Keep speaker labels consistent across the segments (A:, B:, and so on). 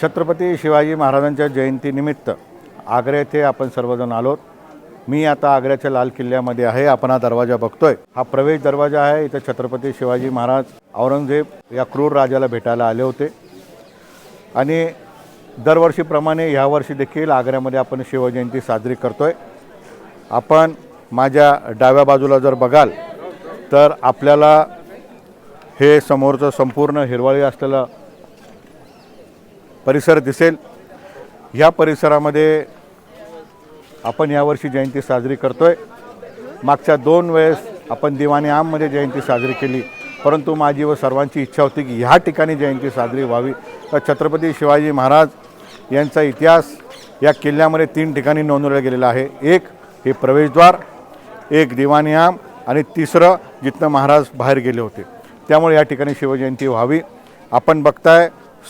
A: छत्रपती शिवाजी महाराजांच्या जयंतीनिमित्त आग्रा येथे आपण सर्वजण आलोत. मी आता आग्र्याच्या लाल किल्ल्यामध्ये आहे. आपण हा दरवाजा बघतोय. हा प्रवेश दरवाजा आहे. इथं छत्रपती शिवाजी महाराज औरंगजेब या क्रूर राजाला भेटायला आले होते. आणि दरवर्षीप्रमाणे ह्यावर्षी देखील आग्र्यामध्ये आपण शिवजयंती साजरी करतोय. आपण माझ्या डाव्या बाजूला जर बघाल तर आपल्याला हे समोरचं संपूर्ण हिरवळी असलेलं परिसर दिसेल. ह्या परिसरामध्ये आपण यावर्षी जयंती साजरी करतोय. मागच्या दोन वेळेस आपण दिवाणी आममध्ये जयंती साजरी केली. परंतु माझी व सर्वांची इच्छा होती की ह्या ठिकाणी जयंती साजरी व्हावी. तर छत्रपती शिवाजी महाराज यांचा इतिहास या किल्ल्यामध्ये तीन ठिकाणी नोंदवला गेलेला आहे. एक हे प्रवेशद्वार एक दिवाणी आम आणि तिसरं जिथनं महाराज बाहेर गेले होते. त्यामुळे या ठिकाणी शिवजयंती व्हावी. आपण बघताय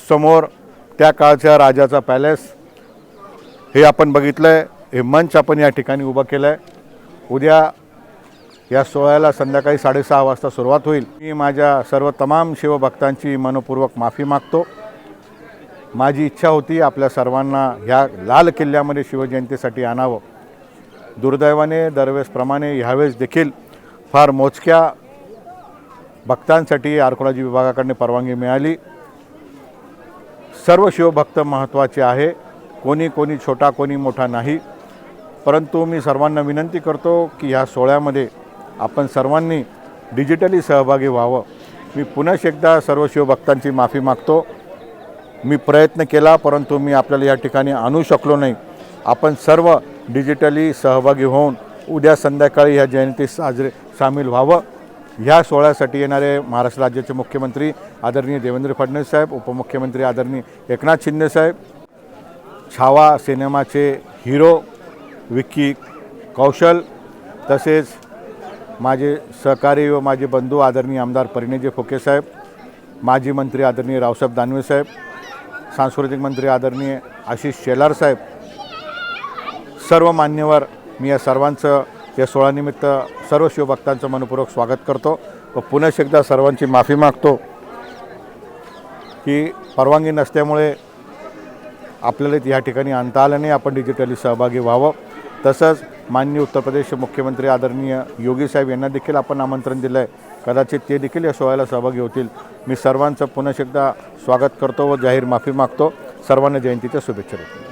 A: समोर त्या काळच्या राजाचा पॅलेस. हे आपण बघितलं आहे हे मंच आपण या ठिकाणी उभं केलं आहे उद्या या सोहळ्याला संध्याकाळी साडेसहा वाजता सुरुवात होईल. मी माझ्या सर्व तमाम शिवभक्तांची मनपूर्वक माफी मागतो. माझी इच्छा होती आपल्या सर्वांना ह्या लाल किल्ल्यामध्ये शिवजयंतीसाठी आणावं. दुर्दैवाने दरवेळेसप्रमाणे ह्यावेळेस देखील फार मोजक्या भक्तांसाठी आर्कोलॉजी विभागाकडून परवानगी मिळाली. सर्व शिवभक्त महत्त्वाचे आहे. कोणी कोणी छोटा कोणी मोठा नाही. परंतु मी सर्वांना विनंती करतो की ह्या सोहळ्यामध्ये आपण सर्वांनी डिजिटली सहभागी व्हावं. मी पुन्हा एकदा सर्व शिवभक्तांची माफी मागतो. मी प्रयत्न केला परंतु मी आपल्याला या ठिकाणी आणू शकलो नाही. आपण सर्व डिजिटली सहभागी होऊन उद्या संध्याकाळी ह्या जयंती साजरे सामील व्हावं. ह्या सोहळ्यासाठी येणारे महाराष्ट्र राज्याचे मुख्यमंत्री आदरणीय देवेंद्र फडणवीस साहेब उपमुख्यमंत्री आदरणीय एकनाथ शिंदे साहेब छावा सिनेमाचे हिरो विक्की कौशल तसेच माझे सहकारी व माझे बंधू आदरणीय आमदार परिणयजी फुके साहेब माजी मंत्री आदरणीय रावसाहेब दानवे साहेब सांस्कृतिक मंत्री आदरणीय आशिष शेलार साहेब सर्व मान्यवर मी या सर्वांचं या सोहळ्यानिमित्त सर्व शिवभक्तांचं मनपूर्वक स्वागत करतो व पुन्हा एकदा सर्वांची माफी मागतो की परवानगी नसल्यामुळे आपल्याला या ठिकाणी आणता आलं नाही. आपण डिजिटली सहभागी व्हावं. तसंच माननीय उत्तर प्रदेश मुख्यमंत्री आदरणीय योगी साहेब यांना देखील आपण आमंत्रण दिलं आहे कदाचित ते देखील या सोहळ्याला सहभागी होतील. मी सर्वांचं पुन्हा एकदा स्वागत करतो व जाहीर माफी मागतो. सर्वांना जयंतीच्या शुभेच्छा देतो.